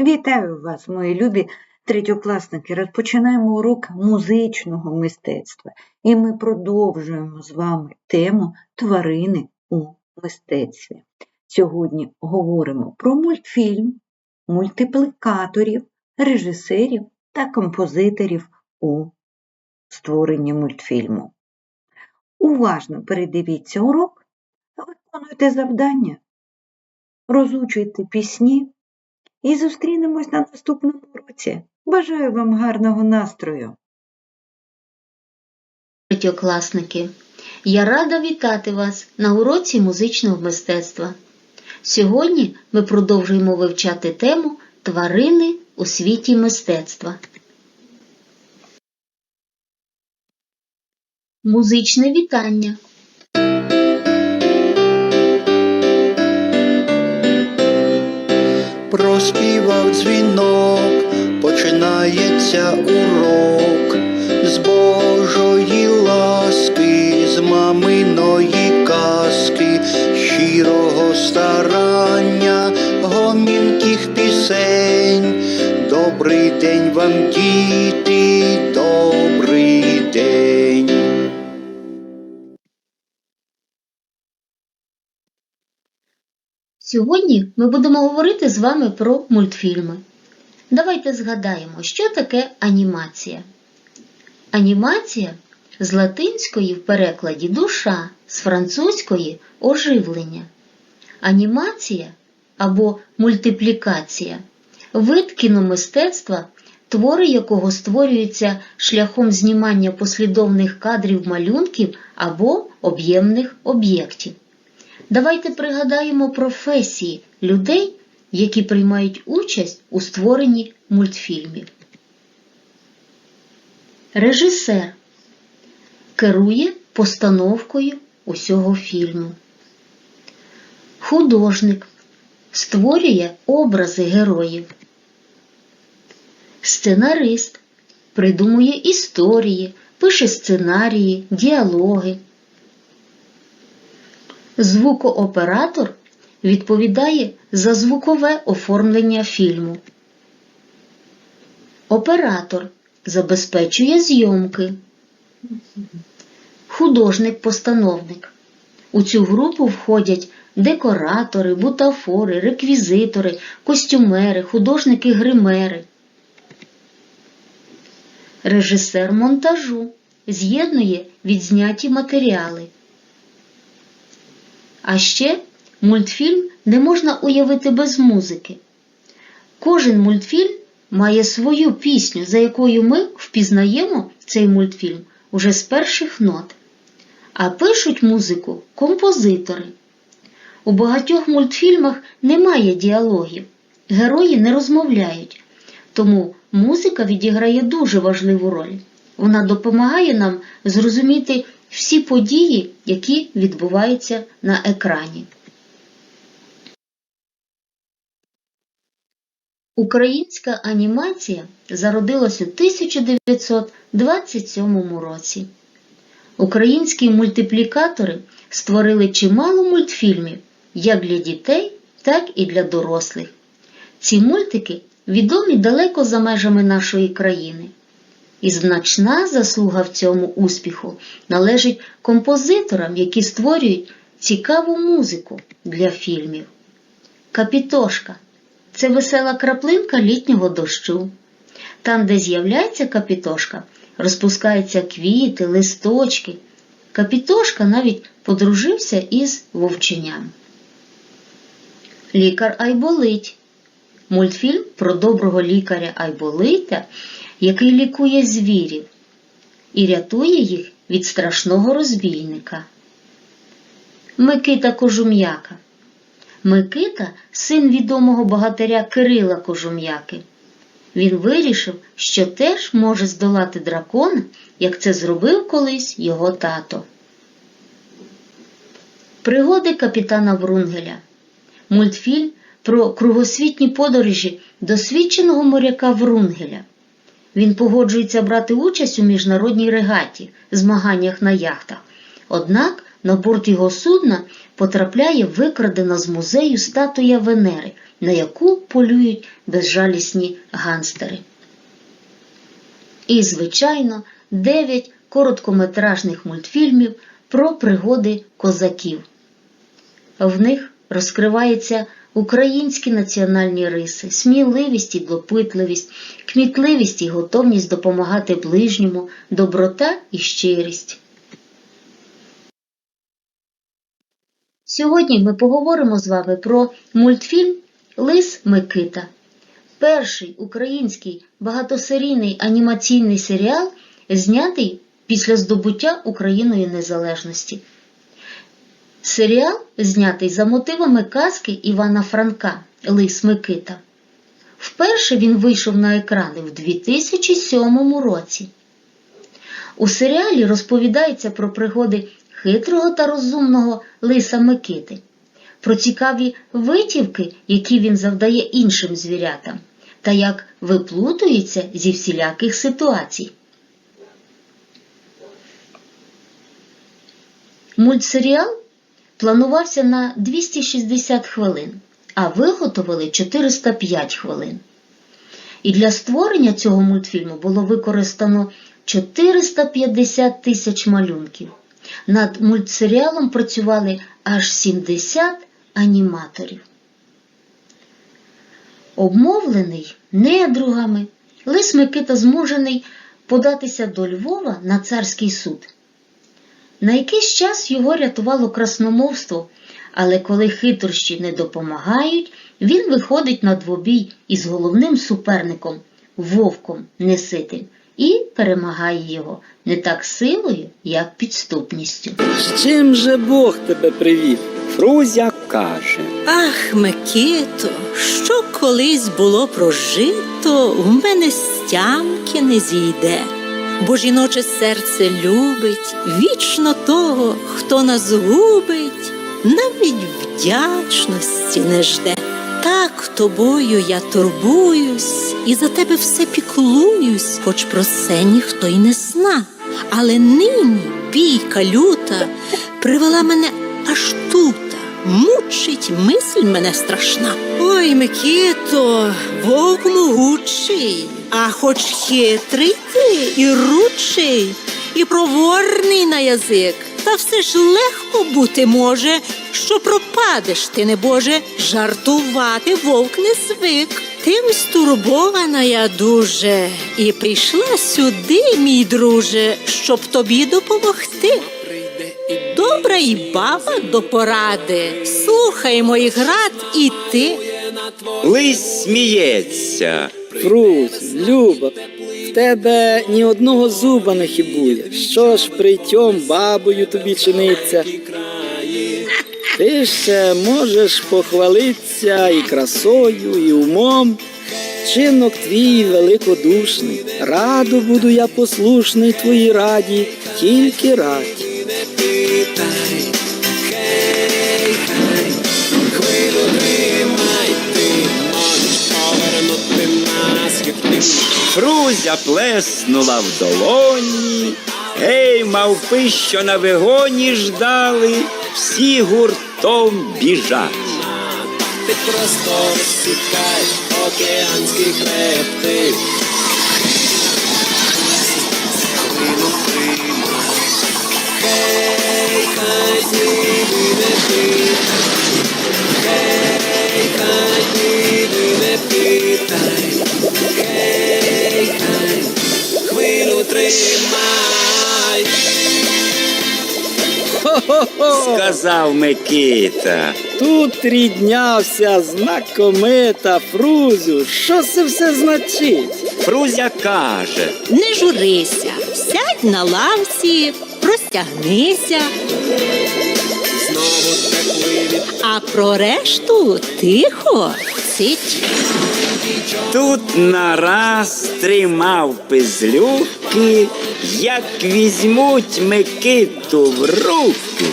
Вітаю вас, мої любі третьокласники. Розпочинаємо урок музичного мистецтва, і ми продовжуємо з вами тему тварини у мистецтві. Сьогодні говоримо про мультфільм, мультиплікаторів, режисерів та композиторів у створенні мультфільму. Уважно передивіться урок, виконуйте завдання, розучуйте пісні. І зустрінемось на наступному уроці. Бажаю вам гарного настрою! Третьокласники, я рада вітати вас на уроці музичного мистецтва. Сьогодні ми продовжуємо вивчати тему тварини у світі мистецтва. Музичне вітання. Проспівав дзвінок, починається урок з Божої ласки, з маминої казки, щирого старання, гомінких пісень. Добрий день вам, діти, добрий день. Сьогодні ми будемо говорити з вами про мультфільми. Давайте згадаємо, що таке анімація. Анімація з латинської в перекладі душа, з французької оживлення. Анімація або мультиплікація вид кіномистецтва, твори якого створюються шляхом знімання послідовних кадрів малюнків або об'ємних об'єктів. Давайте пригадаємо професії людей, які приймають участь у створенні мультфільмів. Режисер керує постановкою усього фільму. Художник створює образи героїв. Сценарист придумує історії, пише сценарії, діалоги. Звукооператор відповідає за звукове оформлення фільму. Оператор забезпечує зйомки. Художник-постановник. У цю групу входять декоратори, бутафори, реквізитори, костюмери, художники-гримери. Режисер монтажу з'єднує відзняті матеріали. А ще мультфільм не можна уявити без музики. Кожен мультфільм має свою пісню, за якою ми впізнаємо цей мультфільм уже з перших нот. А пишуть музику композитори. У багатьох мультфільмах немає діалогів, герої не розмовляють, тому музика відіграє дуже важливу роль. Вона допомагає нам зрозуміти всі події, які відбуваються на екрані. Українська анімація зародилась у 1927 році. Українські мультиплікатори створили чимало мультфільмів як для дітей, так і для дорослих. Ці мультики відомі далеко за межами нашої країни. І значна заслуга в цьому успіху належить композиторам, які створюють цікаву музику для фільмів. Капітошка це весела краплинка літнього дощу. Там, де з'являється капітошка, розпускаються квіти, листочки. Капітошка навіть подружився із вовченням. Лікар Айболить. Мультфільм про доброго лікаря Айболита, який лікує звірів і рятує їх від страшного розбійника. Микита Кожум'яка. Микита син відомого богатиря Кирила Кожум'яки. Він вирішив, що теж може здолати дракона, як це зробив колись його тато. Пригоди капітана Врунгеля. Мультфільм про кругосвітні подорожі досвідченого моряка Врунгеля. Він погоджується брати участь у міжнародній регаті, змаганнях на яхтах. Однак на борт його судна потрапляє викрадена з музею статуя Венери, на яку полюють безжалісні ганстери. І, звичайно, дев'ять короткометражних мультфільмів про пригоди козаків. В них розкриваються українські національні риси, сміливість і допитливість, кмітливість і готовність допомагати ближньому, доброта і щирість. Сьогодні ми поговоримо з вами про мультфільм Лис Микита. Перший український багатосерійний анімаційний серіал, знятий після здобуття Україною незалежності. Серіал знятий за мотивами казки Івана Франка Лис Микита. Вперше він вийшов на екрани в 2007 році. У серіалі розповідається про пригоди хитрого та розумного лиса Микити, про цікаві витівки, які він завдає іншим звірятам, та як виплутується зі всіляких ситуацій. Мультсеріал планувався на 260 хвилин, а виготовили 405 хвилин. І для створення цього мультфільму було використано 450 тисяч малюнків. Над мультсеріалом працювали аж 70 аніматорів. Обмовлений недругами, Лис Микита змушений податися до Львова на царський суд. На якийсь час його рятувало красномовство, але коли хитрощі не допомагають, він виходить на двобій із головним суперником вовком Неситим і перемагає його не так силою, як підступністю. З чим же Бог тебе привів? Фрузя каже, Ах, Микито, що колись було прожито, в мене стямки не зійде. Бо жіноче серце любить вічно того, хто нас губить, навіть вдячності не жде. Так тобою я турбуюсь і за тебе все піклуюсь, хоч про це ніхто й не зна. Але нині бійка люта привела мене аж тута. Мучить мисль мене страшна. Ой, Микито, вовк могучий, а хоч хитрий ти і ручий, і проворний на язик. Та все ж легко бути може, що пропадеш ти, небоже, жартувати вовк не звик. Тим стурбована я дуже, і прийшла сюди, мій друже, щоб тобі допомогти. Добра і баба до поради. Слухай моїх рад і ти. лис сміється. Фруз, Люба, в тебе ні одного зуба не хибує. Що ж при тьом бабою тобі чиниться? Ти ще можеш похвалитися і красою, і умом. Чинок твій великодушний. Радо буду я послушний твоїй раді, тільки радь. Фрузя плеснула в долоні. Гей, мавпи, що на вигоні ждали, всі гуртом біжать. Ти просто розсікай океанські хребти. Хей, хай тримай. Хо-хо-хо! Сказав Микита. Тут ріднявся знакомита Фрузю. Що це все значить? Фрузя каже, Не журися, сядь на лавці, простягнися, Знову а про решту тихо сидь. Тут нараз три мавпи злюки, як візьмуть Микиту в руки,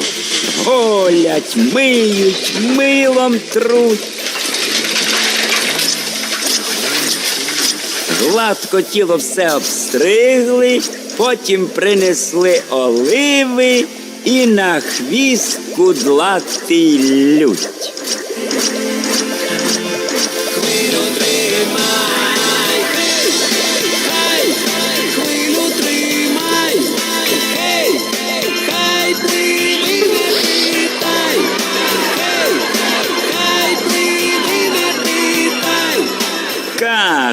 голять, миють, милом труть. Гладко тіло все обстригли, потім принесли оливи і на хвіст кудлатий лють.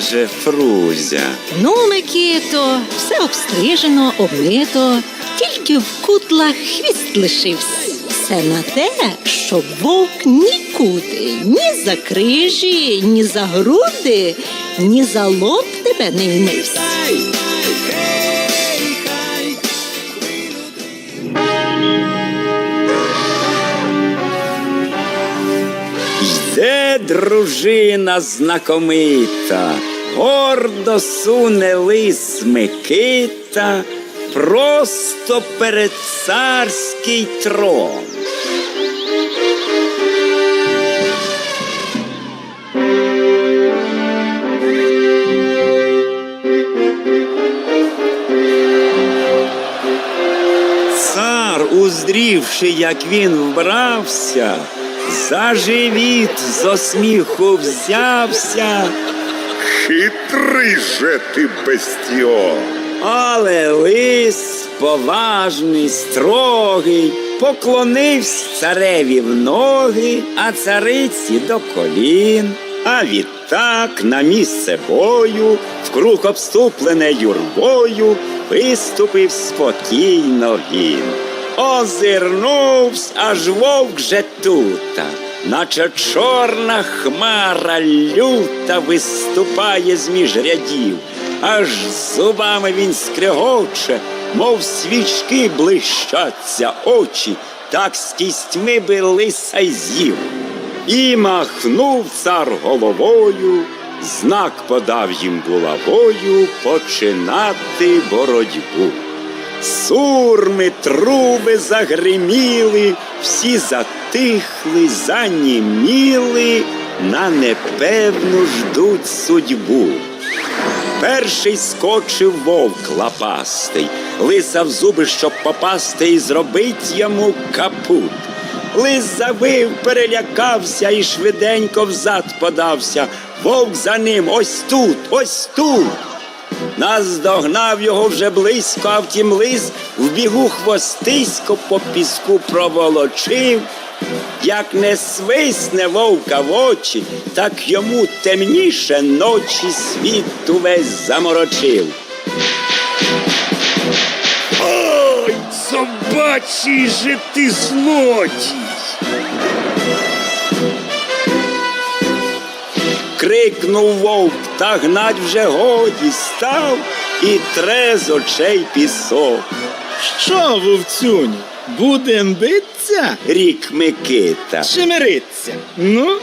Каже Фрузя. Ну, Микито, все обстрижено, обмито, тільки в кутлах хвіст лишився. Все на те, щоб вовк нікуди, ні за крижі, ні за груди, ні за лоб тебе не ймився. Йде дружина знакомита, гордо суне лис Микита, просто перед царський трон. Цар, уздрівши, як він вбрався, за живіт зо сміху взявся, Хитрий же ти bestіон. але лис поважний, строгий, поклонився цареві в ноги, а цариці до колін. А відтак на місце бою, вкруг обступлене юрбою, виступив спокійно він. Озирнувсь, аж вовк же тута, наче чорна хмара люта виступає з між рядів, аж зубами він скрегоче, мов свічки блищаться очі, так з кістьми би лиса з'їв. І махнув цар головою, знак подав їм булавою починати боротьбу. Сурми, труби загриміли, всі затихли, заніміли, на непевну ждуть судьбу. Перший скочив вовк лапастий, лисав зуби, щоб попасти, і зробить йому капут. Лис завив, перелякався і швиденько взад подався. Вовк за ним ось тут, ось тут. Наздогнав його вже близько, а втім лис в бігу хвостисько по піску проволочив. Як не свисне вовка в очі, так йому темніше ночі світ увесь заморочив. Ой, собачий же ти злодій! Крикнув вовк, та гнать вже годі став і тре з очей пісок. Що, вовцюню, будем биться Рік Микита. чи мириться? Ну,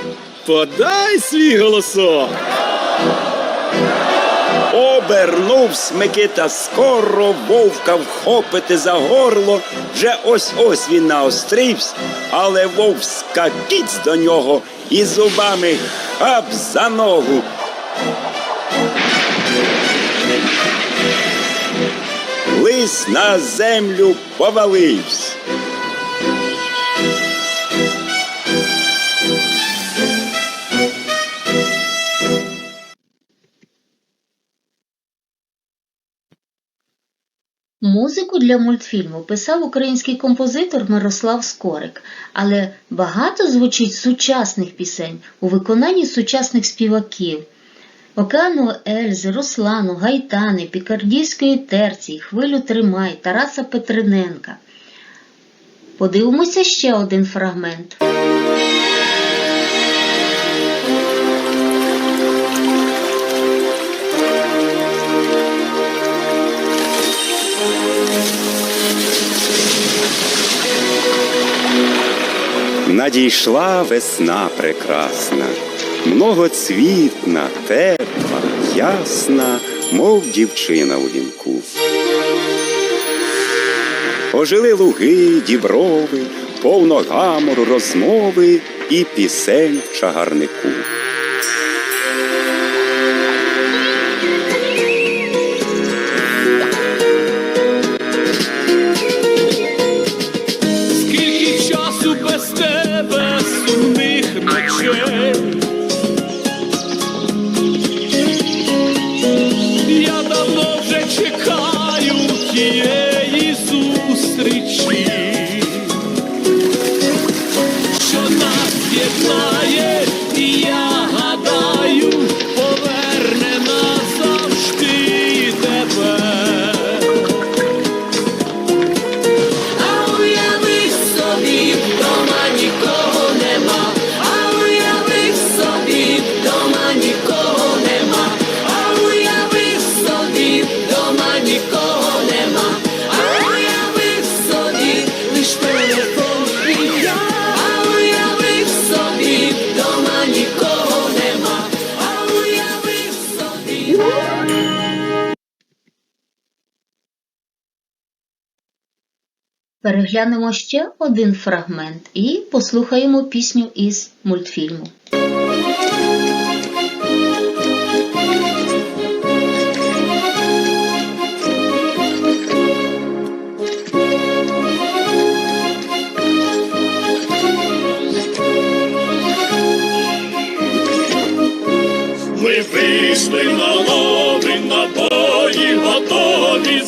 подай свій голосок. Обернувсь Микита скоро, вовка вхопити за горло. Вже ось ось він наострився, але вовк скакіць до нього і зубами хап за ногу. Лис на землю повалився. Музику для мультфільму писав український композитор Мирослав Скорик, але багато звучить сучасних пісень у виконанні сучасних співаків. Океану Ельзи, Руслану, Гайтани, Пікардійської терції, Хвилю Тримай, Тараса Петриненка. Подивимося ще один фрагмент. Надійшла весна прекрасна, многоцвітна, тепла, ясна, мов дівчина у вінку. Ожили луги, діброви, повно гамору розмови і пісень в чагарнику. Скільки часу без тебе сумних ночей Переглянемо ще один фрагмент і послухаємо пісню із мультфільму. Ми вийшли на лови, набої готові,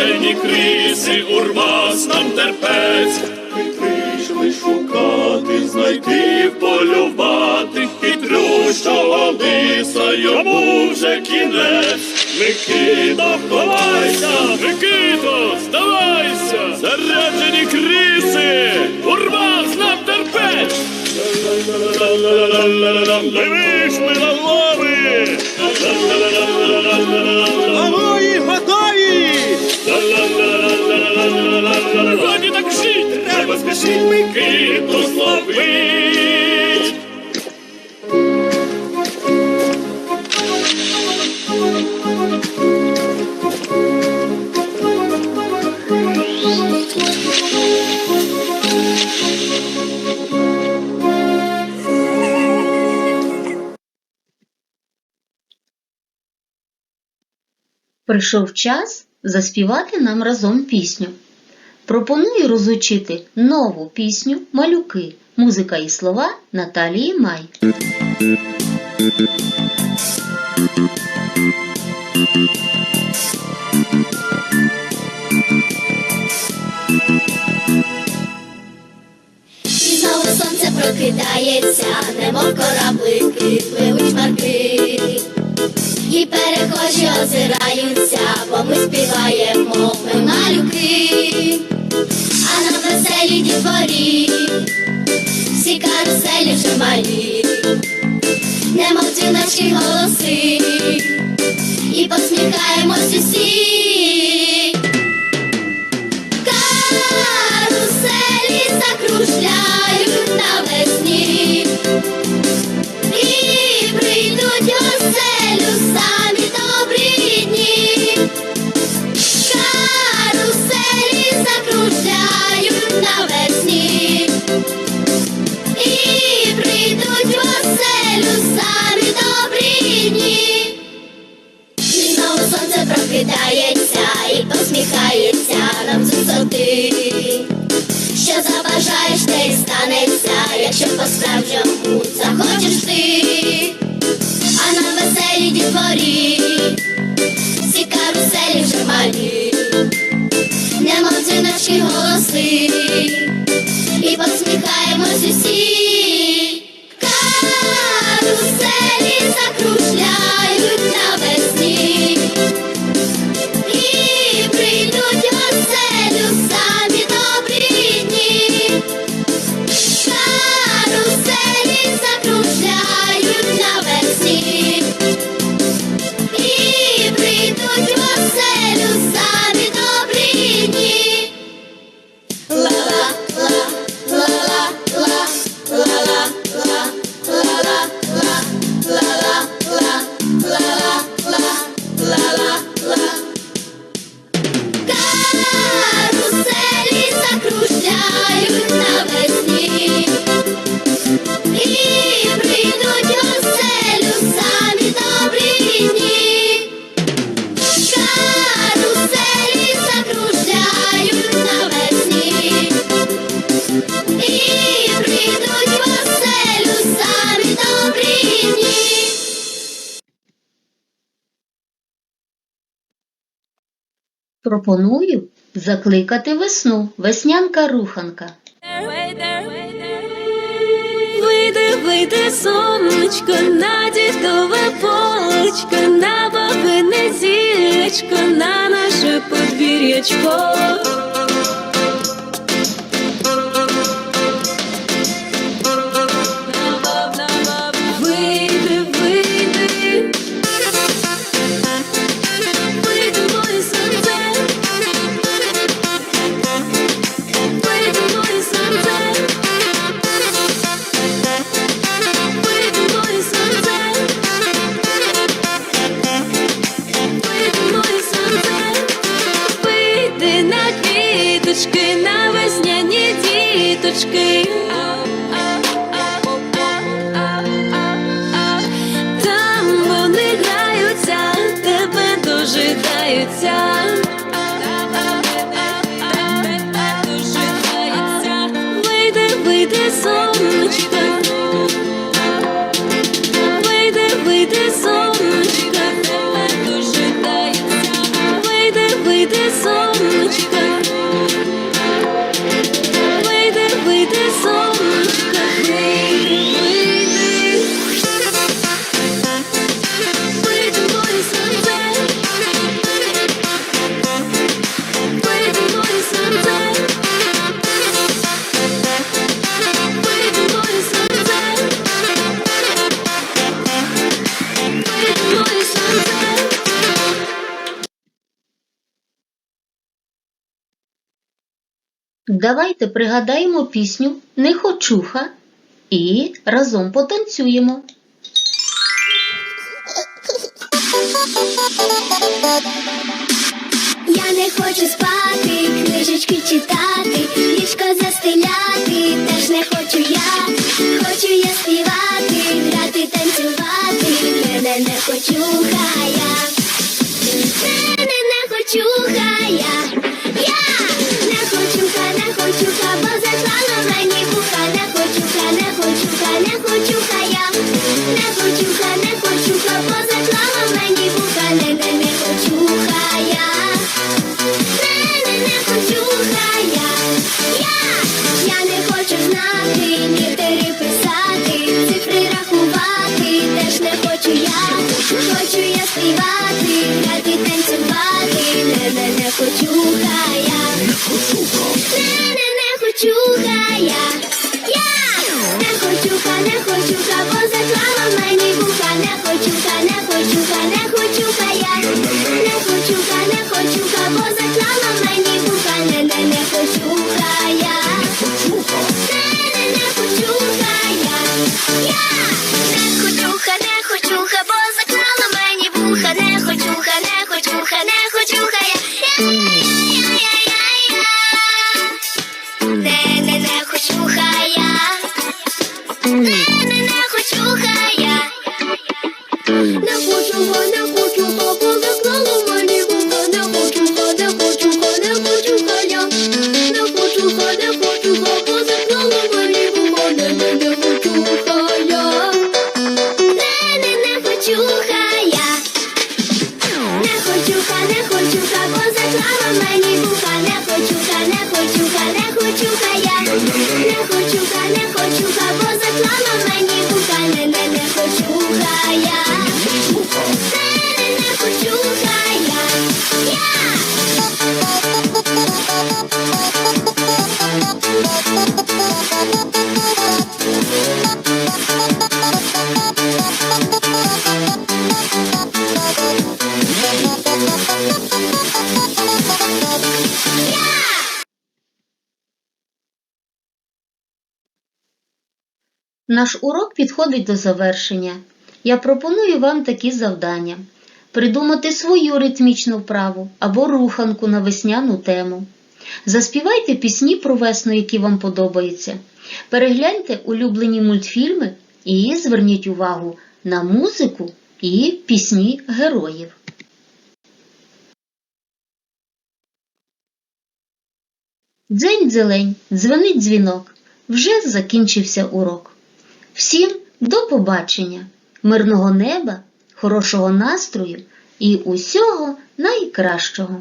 заряджені криси, урвас нам терпець. Ми прийшли шукати, знайти, полювати, хитрющого лиса, йому вже кінець. Микита, ховайся, Микито, здавайся, заряджені криси, урвас нам терпець. Ми вийшли на лови! Годі так жить! Треба спішить Микиту зловить! Прийшов час заспівати нам разом пісню. Пропоную розучити нову пісню Малюки. Музика і слова Наталії Май. І знову сонце прокидається, немов кораблики, пливуть шмарки. І перехожі озираються, бо ми співаємо, ми малюки, а на веселій дітворі всі каруселі вже малі, немов дзвіночі голоси, і посміхаємось усі. Немов наші голоси, і посміхаємось усі. Пропоную закликати весну. Веснянка руханка. Вийди, вийди, сонечко, на дідове полочко, на бабине зілечко, на наше подвір'ячко. Давайте пригадаємо пісню Нехочуха і разом потанцюємо. Я не хочу спати, книжечки читати, ліжко застеляти, теж не хочу я, хочу я співати, грати, танцювати, мене не хочу я, мене не хочу Наш урок підходить до завершення. Я пропоную вам такі завдання: придумати свою ритмічну вправу або руханку на весняну тему. Заспівайте пісні про весну, які вам подобаються. Перегляньте улюблені мультфільми і зверніть увагу на музику і пісні героїв. Дзень дзелень, дзвонить дзвінок. Вже закінчився урок. Всім до побачення, мирного неба, хорошого настрою і усього найкращого!